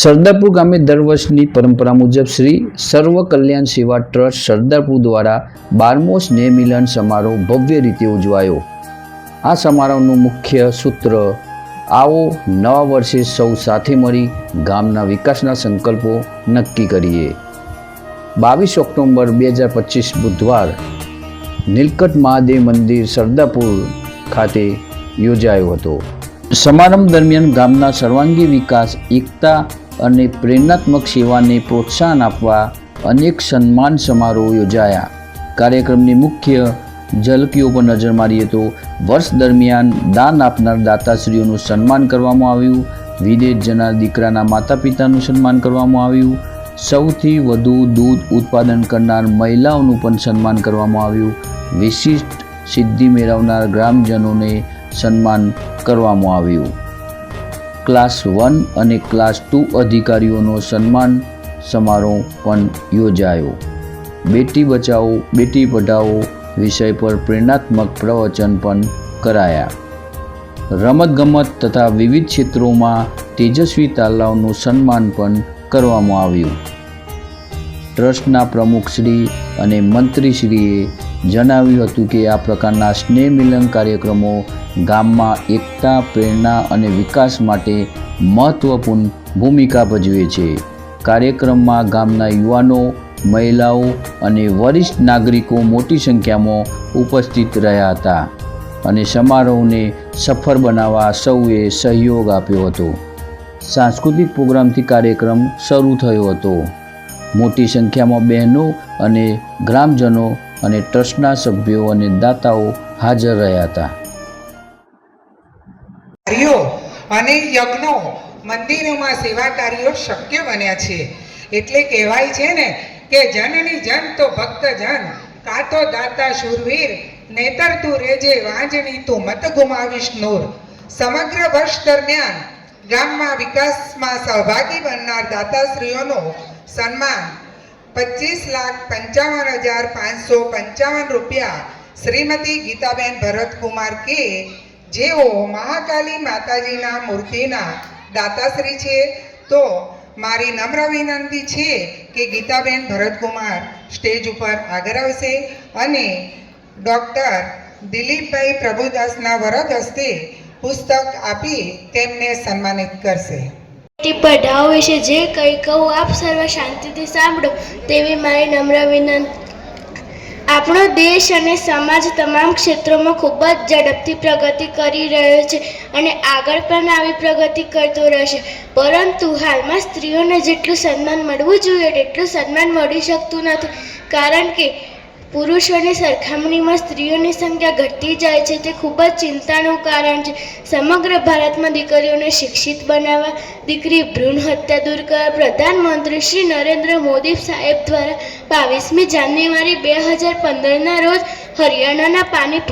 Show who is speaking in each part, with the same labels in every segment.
Speaker 1: સરદારપુર ગામે દર વર્ષની પરંપરા મુજબ શ્રી સર્વ કલ્યાણ સેવા ટ્રસ્ટ સરદારપુર દ્વારા બારમો સ્નેહ મિલન સમારોહ ભવ્ય રીતે ઉજવાયો. આ સમારોહનું મુખ્ય સૂત્ર, આવો નવા વર્ષે સૌ સાથે મળી ગામના વિકાસના સંકલ્પો નક્કી કરીએ. બાવીસ ઓક્ટોબર બે હજાર પચીસ બુધવાર નીલકંઠ મહાદેવ મંદિર સરદારપુર ખાતે યોજાયો હતો. સમારંભ દરમિયાન ગામના સર્વાંગી વિકાસ, એકતા અને પ્રેરણાત્મક સેવાને પ્રોત્સાહન આપવા અનેક સન્માન સમારોહ યોજાયા. કાર્યક્રમની મુખ્ય ઝલકીઓ પર નજર મારીએ તો વર્ષ દરમિયાન દાન આપનાર દાતાશ્રીઓનું સન્માન કરવામાં આવ્યું. વિદેશ જનાર દીકરાના માતા પિતાનું સન્માન કરવામાં આવ્યું. સૌથી વધુ દૂધ ઉત્પાદન કરનાર મહિલાઓનું પણ સન્માન કરવામાં આવ્યું. વિશિષ્ટ સિદ્ધિ મેળવનાર ગ્રામજનોને સન્માન કરવામાં આવ્યું. ક્લાસ વન અને ક્લાસ ટુ અધિકારીઓનો સન્માન સમારોહ પણ યોજાયો. બેટી બચાવો, બેટી પઢાઓ વિષય પર પ્રેરણાત્મક પ્રવચન પણ કરાયા. રમતગમત તથા વિવિધ ક્ષેત્રોમાં તેજસ્વી તાલાવનું સન્માન પણ કરવામાં આવ્યું. ટ્રસ્ટના પ્રમુખશ્રી અને મંત્રીશ્રીએ જણાવ્યું હતું કે આ પ્રકારના સ્નેહ મિલન કાર્યક્રમો ગામમાં એકતા, પ્રેરણા અને વિકાસ માટે મહત્વપૂર્ણ ભૂમિકા ભજવે છે. કાર્યક્રમમાં ગામના યુવાનો, મહિલાઓ અને વરિષ્ઠ નાગરિકો મોટી સંખ્યામાં ઉપસ્થિત રહ્યા હતા અને સમારોહને સફળ બનાવવા સૌએ સહયોગ આપ્યો હતો. સાંસ્કૃતિક પ્રોગ્રામથી કાર્યક્રમ શરૂ થયો હતો. મોટી સંખ્યામાં બહેનો અને ગ્રામજનો અને ટ્રસ્ટના સભ્યો અને દાતાઓ હાજર રહ્યા હતા.
Speaker 2: અને યજ્ઞો. મંદિરોમાં સેવા કાર્યો શક્ય બન્યા છે. એટલે કહેવાય છે ને કે જનની જન તો ભક્ત જન કાતો દાતા શૂરવીર, નેતર તું રેજે વાંજણી તું મત ગુમાવીશ નૂર. સમગ્ર વર્ષ દરમિયાન ગામમાં વિકાસમાં સહભાગી બનનાર દાતાશ્રીઓનો સન્માન. પચીસ લાખ પંચાવન હજાર પાંચસો પંચાવન રૂપિયા શ્રીમતી ગીતાબેન ભરતકુમાર કે જેઓ મહાકાલી માતાજીના મૂર્તિના દાતાશ્રી છે, તો મારી નમ્ર વિનંતી છે કે ગીતાબેન ભરતકુમાર સ્ટેજ ઉપર આગળ આવશે અને ડૉક્ટર દિલીપભાઈ પ્રભુદાસના વરદ હસ્તે પુસ્તક આપી તેમને સન્માનિત કરશે.
Speaker 3: બેટી પઢાઓ વિશે જે કંઈ કહું, આપ સર્વ શાંતિથી સાંભળો તેવી મારી નમ્ર વિનંતી. આપણો દેશ અને સમાજ તમામ ક્ષેત્રોમાં ખૂબ જ ઝડપથી પ્રગતિ કરી રહ્યો છે અને આગળ પણ આવી પ્રગતિ કરતો રહેશે. પરંતુ હાલમાં સ્ત્રીઓને જેટલું સન્માન મળવું જોઈએ, તેટલું સન્માન મળી શકતું નથી. કારણ કે પુરુષોની સરખામણીમાં સ્ત્રીઓની સંખ્યા ઘટતી જાય છે, તે ખૂબ જ ચિંતાનું કારણ છે. સમગ્ર ભારતમાં દીકરીઓને શિક્ષિત બનાવવા, દીકરી ભ્રૂણ હત્યા દૂર કરવા પ્રધાનમંત્રી શ્રી નરેન્દ્ર મોદી સાહેબ દ્વારા બાવીસમી જાન્યુઆરી બે હજાર પંદરના રોજ હરિયાણાના પાણી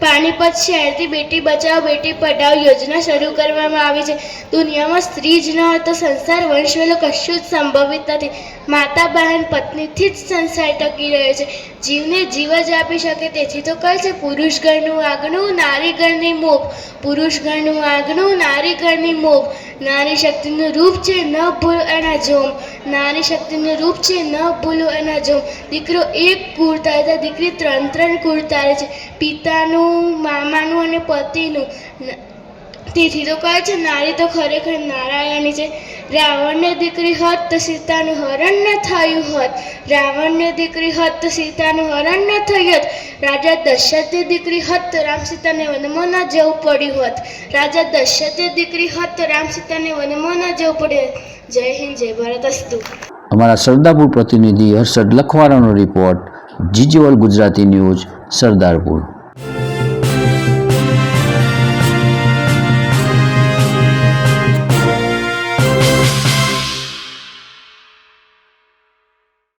Speaker 3: પાણીપત શહેરથી બેટી બચાવો બેટી પઢાઓ યોજના શરૂ કરવામાં આવી છે. દુનિયામાં સ્ત્રી જ ન હોય તો સંસાર વંશવેલો કશું જ સંભવિત નથી. માતા, બહેન, પત્નીથી જ સંસાર ટકી રહ્યો છે. જીવને જીવ જ આપી શકે તેથી તો કહે છે, પુરુષ ઘરનું આગનું, નારી ઘરની મોભ પુરુષ ઘરનું આગનું, નારી ઘરની મોભ નારી શક્તિનું રૂપ છે, ન ભૂલો એના જોમ. નારી શક્તિનું રૂપ છે, ન ભૂલો એના જોમ. દીકરો એક કુળ તારે દીકરી ત્રણ ત્રણ કુળ તારે છે, પિતાનું, મામાનું અને પતિનું. તેથી તો કહે છે, નારી તો ખરેખર નારાયણી છે. રાવણને દીકરી હોત તો સીતાનું હરણ ન થયું હોત. રાવણને દીકરી હોત તો સીતાનું હરણ ન થયું હોત. રાજા દશરથની દીકરી હોત તો રામ સીતાને વનમાં ન જવું પડ્યું હોત. રાજા દશરથની દીકરી હોત તો રામ સીતાને વનમાં ન જવું પડ્યું જય હિન્દ, જય ભારત. અસ્તુ.
Speaker 1: અમારા સરદારપુર પ્રતિનિધિ હર્ષદ લખવારાનો રિપોર્ટ જીજીવલ ગુજરાતી ન્યૂઝ સરદારપુર.